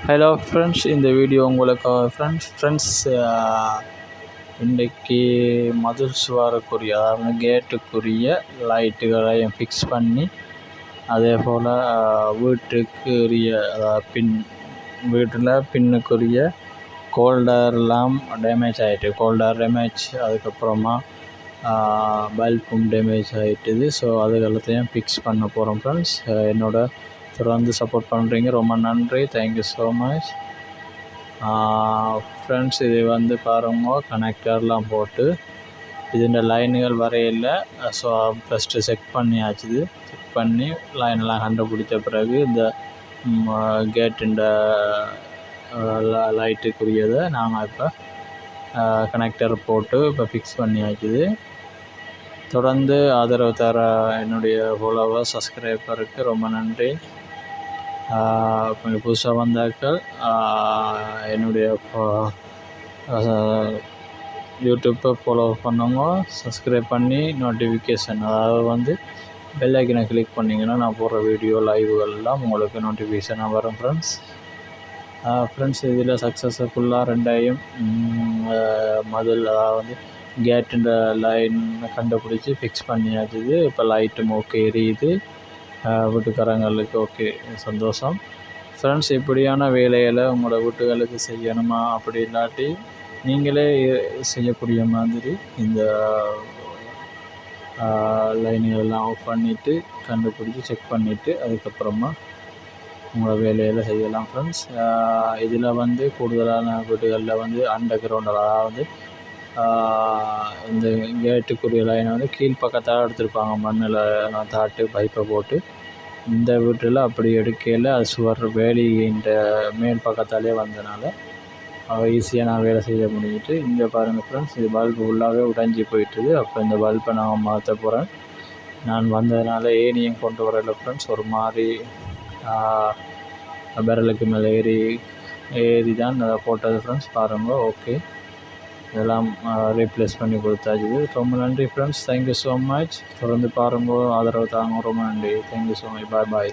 Hello friends இந்த video உங்களுக்காக friends friends uh, இன்றைக்கி மதுர் சுவாரக்குரிய அதாவது கேட்டுக்குரிய லைட்டுகளையும் ஃபிக்ஸ் பண்ணி அதே போல் uh, வீட்டுக்குரிய அதாவது பின் வீட்டில் பின்னுக்குரிய கோல்டர்லாம் டேமேஜ் ஆகிட்டு கோல்டர் டேமேஜ் அதுக்கப்புறமா uh, பல்பும் டேமேஜ் ஆகிட்டுது ஸோ அது எல்லாத்தையும் ஃபிக்ஸ் பண்ண போகிறோம் ஃப்ரெண்ட்ஸ் என்னோடய தொடர்ந்து சப்போர்ட் பண்ணுறீங்க ரொம்ப நன்றி. தேங்க்யூ ஸோ மச் ஃப்ரெண்ட்ஸ் இதை வந்து பாருங்க. கனெக்டர்லாம் போட்டு. இதுண்ட லைனுகள் வரையில் ஸோ ஃபஸ்ட்டு செக் பண்ணியாச்சு. இது செக் பண்ணி லைன்லாம் கண்டுபிடிச்ச பிறகு இந்த கேட்டுண்ட லைட்டுக்குரியதை நாங்கள் இப்போ கனெக்டர் போட்டு இப்போ ஃபிக்ஸ் பண்ணியாச்சுது தொடர்ந்து ஆதரவு தர என்னுடைய ஃபாலோவர் சப்ஸ்கிரைபருக்கு ரொம்ப நன்றி. கொஞ்சம் புதுசாக வந்தாக்கள் என்னுடைய யூடியூப்பை ஃபாலோ பண்ணுங்க சப்ஸ்கிரைப் பண்ணி நோட்டிஃபிகேஷன் அதாவது வந்து பெல் ஐக்கனை கிளிக் பண்ணிங்கன்னா நான் போடுற வீடியோ லைவுகள்லாம் உங்களுக்கு நோட்டிஃபிகேஷனாக வரும் ஃப்ரெண்ட்ஸ் ஃப்ரெண்ட்ஸ் இதில் சக்ஸஸ்ஃபுல்லாக ரெண்டையும் முதல் அதாவது வந்து கேட்டுன்ற லைன் கண்டுபிடிச்சி ஃபிக்ஸ் பண்ணியாச்சுது இப்போ லைட்டும் ஓகே எரியுது. வீட்டுக்காரங்களுக்கு ஓகே சந்தோஷம். ஃப்ரெண்ட்ஸ் இப்படியான வேலையில் உங்களோட வீட்டுகளுக்கு செய்யணுமா? அப்படி இல்லாட்டி நீங்களே செய்யக்கூடிய மாதிரி இந்த லைனுகளெல்லாம் ஆஃப் பண்ணிவிட்டு கண்டுபிடிச்சி செக் பண்ணிவிட்டு அதுக்கப்புறமா உங்களோட வேலையில் செய்யலாம் ஃப்ரெண்ட்ஸ் இதில் வந்து கூடுதலான வீடுகளில் வந்து அண்டர் கிரவுண்டராக அதாவது இந்த கேட்டுக்குரிய லைனை வந்து கீழ் பக்கத்தால் எடுத்திருப்பாங்க. மண்ணில் தாட்டு பைப்பை போட்டு. இந்த வீட்டில் அப்படி எடுக்கையில் அது சுவர் வேலின்ற மேல் பக்கத்தாலே வந்தனால ஈஸியாக நான் வேலை செய்ய முடிஞ்சிட்டு இங்கே பாருங்கள் ஃப்ரெண்ட்ஸ் இது பல்பு ஃபுல்லாகவே உடைஞ்சி போயிட்டுது அப்போ இந்த பல்பை நான் மாற்ற போகிறேன் நான் வந்ததுனால ஏனியும் கொண்டு வரல ஃப்ரெண்ட்ஸ் ஒரு மாதிரி பெரலுக்கு மேலே ஏறி ஏறி தான் அதை போட்டது ஃப்ரெண்ட்ஸ் பாருங்கள் ஓகே இதெல்லாம் ரீப்ளேஸ் பண்ணி கொடுத்தாச்சு. ரொம்ப நன்றி ஃப்ரெண்ட்ஸ் தேங்க்யூ ஸோ மச் தொடர்ந்து பாருங்க. ஆதரவு தாங்க. ரொம்ப நன்றி. Thank you so much bye bye